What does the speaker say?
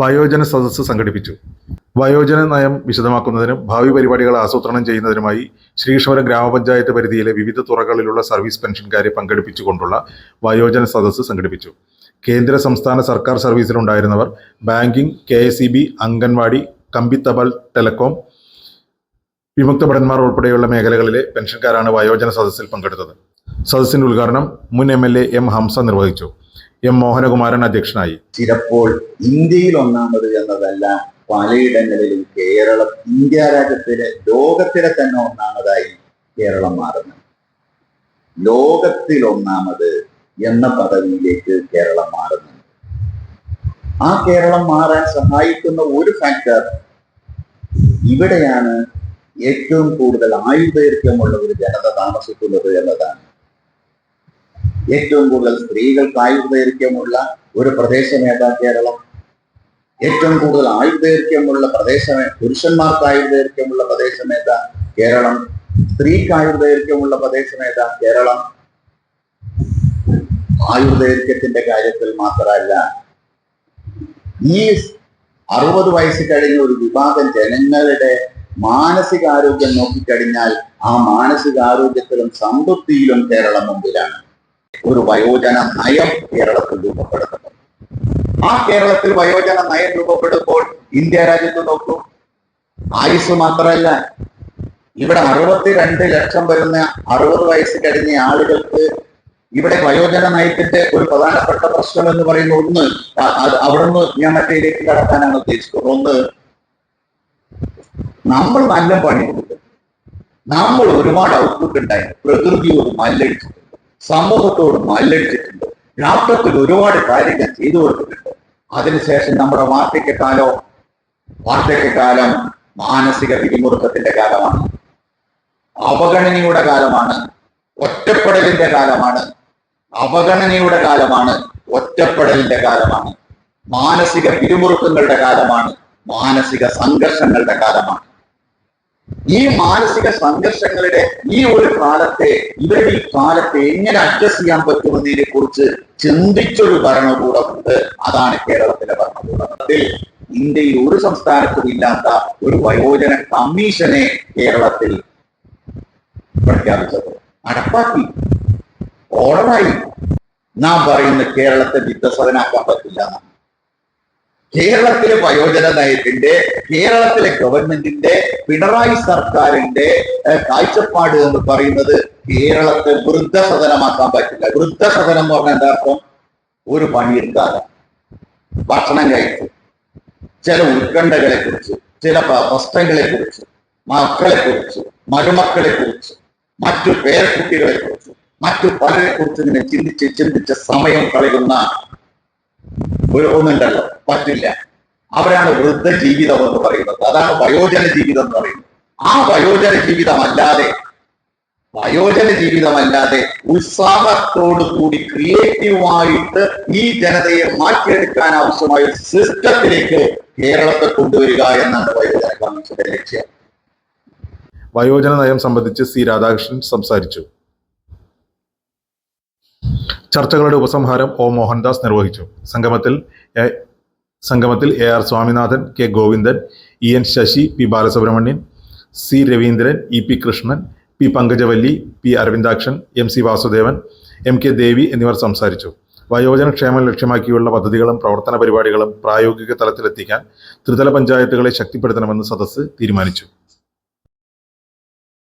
വയോജന സദസ്സ് സംഘടിപ്പിച്ചു. വയോജന നയം വിശദമാക്കുന്നതിനും ഭാവി പരിപാടികൾ ആസൂത്രണം ചെയ്യുന്നതിനുമായി ശ്രീകൃഷ്ണപുരം ഗ്രാമപഞ്ചായത്ത് പരിധിയിലെ വിവിധ തുറകളിലുള്ള സർവീസ് പെൻഷൻകാരെ പങ്കെടുപ്പിച്ചുകൊണ്ടുള്ള വയോജന സദസ്സ് സംഘടിപ്പിച്ചു. കേന്ദ്ര സംസ്ഥാന സർക്കാർ സർവീസിലുണ്ടായിരുന്നവർ banking K S E B anganwadi കമ്പിത്തപാൽ telecom വിമുക്ത ഭടന്മാർ ഉൾപ്പെടെയുള്ള മേഖലകളിലെ പെൻഷൻകാരാണ് വയോജന സദസ്സിൽ പങ്കെടുത്തത്. സദസ്സിന്റെ ഉദ്ഘാടനം മുൻ M L A M Hamsa നിർവഹിച്ചു. എം മോഹനകുമാരൻ അധ്യക്ഷനായി. ചിലപ്പോൾ ഇന്ത്യയിൽ ഒന്നാമത് എന്നതല്ല പലയിടങ്ങളിലും കേരളം ഇന്ത്യ രാജ്യത്തിലെ ലോകത്തിലെ തന്നെ ഒന്നാമതായി കേരളം മാറുന്നു. ലോകത്തിൽ ഒന്നാമത് എന്ന പദവിയിലേക്ക് കേരളം മാറുന്നു. ആ കേരളം മാറാൻ സഹായിക്കുന്ന ഒരു ഫാക്ടർ ഇവിടെയാണ് ഏറ്റവും കൂടുതൽ ആയുർദൈർഘ്യമുള്ള ഒരു ജനത താമസിക്കുന്നത് എന്നതാണ്. ഏറ്റവും കൂടുതൽ സ്ത്രീകൾ ആയുർദൈർഘ്യമുള്ള ഒരു പ്രദേശമേതാ കേരളം? ഏറ്റവും കൂടുതൽ ആയുർദൈർഘ്യമുള്ള പ്രദേശമേ പുരുഷന്മാർക്ക് ആയുർദൈർഘ്യമുള്ള പ്രദേശമേതാ കേരളം? സ്ത്രീക്ക് ആയുർദൈർഘ്യമുള്ള പ്രദേശമേതാ കേരളം? ആയുർദൈർഘ്യത്തിന്റെ കാര്യത്തിൽ മാത്രമല്ല ഈ അറുപത് വയസ്സ് കഴിഞ്ഞ ഒരു വിഭാഗം ജനങ്ങളുടെ മാനസികാരോഗ്യം നോക്കിക്കഴിഞ്ഞാൽ ആ മാനസികാരോഗ്യത്തിലും സംതൃപ്തിയിലും കേരളം മുമ്പിലാണ്. ഒരു വയോജന നയം കേരളത്തിൽ രൂപപ്പെടുന്നത് ആ കേരളത്തിൽ വയോജന നയം രൂപപ്പെടുമ്പോൾ ഇന്ത്യ രാജ്യത്ത് നോക്കൂ. ആയുസ് മാത്രമല്ല ഇവിടെ അറുപത്തിരണ്ട് ലക്ഷം വരുന്ന അറുപത് വയസ്സ് കഴിഞ്ഞ ആളുകൾക്ക് ഇവിടെ വയോജന നയത്തിന്റെ ഒരു പ്രധാനപ്പെട്ട പ്രശ്നം എന്ന് പറയുന്ന ഒന്ന് അവിടുന്ന് ഞാൻ മറ്റേലേക്ക് കടക്കാനാണ് ഉദ്ദേശിക്കുന്നത്. ഒന്ന് നമ്മൾ നല്ല പണി കൊടുക്കും നമ്മൾ ഒരുപാട് ഔട്ട്പുട്ട് ഉണ്ടായി. ഒരു മല്ലടിച്ചിട്ടുണ്ട് സമൂഹത്തോട് മല്ലടിച്ചിട്ടുണ്ട്. രാഷ്ട്രത്തിൽ ഒരുപാട് കാര്യങ്ങൾ ചെയ്തു കൊടുത്തിട്ടുണ്ട്. അതിനുശേഷം നമ്മുടെ വാർദ്ധക്യകാലോ വാർദ്ധക്യകാലം മാനസിക പിരിമുറുക്കത്തിന്റെ കാലമാണ്. അവഗണനയുടെ കാലമാണ്. ഒറ്റപ്പെടലിന്റെ കാലമാണ്. അവഗണനയുടെ കാലമാണ്. ഒറ്റപ്പെടലിന്റെ കാലമാണ്. മാനസിക പിരിമുറുക്കങ്ങളുടെ കാലമാണ്. മാനസിക സംഘർഷങ്ങളുടെ കാലമാണ്. ഈ മാനസിക സംഘർഷങ്ങളുടെ ഈ ഒരു കാലത്തെ ഇവരുടെ ഈ കാലത്തെ എങ്ങനെ അഡ്ജസ്റ്റ് ചെയ്യാൻ പറ്റുമെന്നതിനെ കുറിച്ച് ചിന്തിച്ചൊരു ഭരണകൂടമുണ്ട്. അതാണ് കേരളത്തിലെ ഭരണകൂടത്തിൽ ഇന്ത്യയിൽ ഒരു സംസ്ഥാനത്തും ഇല്ലാത്ത ഒരു വയോജന കമ്മീഷനെ കേരളത്തിൽ പ്രഖ്യാപിച്ചത്. നടപ്പാക്കി. ഓർഡറായി നാം പറയുന്ന കേരളത്തെ വിദ്വസതനാക്കാൻ പറ്റില്ല. കേരളത്തിലെ വയോജന നയത്തിന്റെ കേരളത്തിലെ ഗവൺമെന്റിന്റെ പിണറായി സർക്കാരിന്റെ കാഴ്ചപ്പാട് എന്ന് പറയുന്നത് കേരളത്തെ വൃദ്ധസദനമാക്കാൻ പറ്റില്ല. വൃദ്ധസദനം എന്ന് പറഞ്ഞാൽ എന്താ അർത്ഥം? ഒരു പണിയെടുക്കാതെ. ഭക്ഷണം കഴിച്ച് ചില ഉത്കണ്ഠകളെ കുറിച്ച് ചില പ്ര- പ്രശ്നങ്ങളെ കുറിച്ച് മക്കളെ കുറിച്ച് മരുമക്കളെ കുറിച്ച് മറ്റു പേരക്കുട്ടികളെ കുറിച്ച് മറ്റു പലരെ കുറിച്ച് ഇങ്ങനെ ചിന്തിച്ച് ചിന്തിച്ച് സമയം കളയുന്ന ഒരു ഒന്നുണ്ടല്ലോ പറ്റില്ല. അവരാണ് വൃദ്ധ ജീവിതം എന്ന് പറയുന്നത്. അതാണ് വയോജന ജീവിതം എന്ന് പറയുന്നത്. ആ വയോജന ജീവിതമല്ലാതെ വയോജന ജീവിതമല്ലാതെ ഉത്സാഹത്തോടു കൂടി ക്രിയേറ്റീവായിട്ട് ഈ ജനതയെ മാറ്റിയെടുക്കാൻ ആവശ്യമായ സിസ്റ്റത്തിലേക്ക് കേരളത്തെ കൊണ്ടുവരിക എന്നാണ് വയോജന കമ്മീഷന്റെ ലക്ഷ്യം. വയോജന നയം സംബന്ധിച്ച് സി രാധാകൃഷ്ണൻ സംസാരിച്ചു. ചർച്ചകളുടെ ഉപസംഹാരം ഒ മോഹൻദാസ് നിർവഹിച്ചു. സംഗമത്തിൽ സംഗമത്തിൽ A R Swaminathan K Govindan E N Sasi P Balasubramanian C Raveendran E P Krishnan P Pankajavalli P Aravindakshan M C Vasudevan M K Devi എന്നിവർ സംസാരിച്ചു. വയോജന ക്ഷേമം ലക്ഷ്യമാക്കിയുള്ള പദ്ധതികളും പ്രവർത്തന പരിപാടികളും പ്രായോഗിക തലത്തിലെത്തിക്കാൻ ത്രിതല പഞ്ചായത്തുകളെ ശക്തിപ്പെടുത്തണമെന്ന് സദസ്സ് തീരുമാനിച്ചു.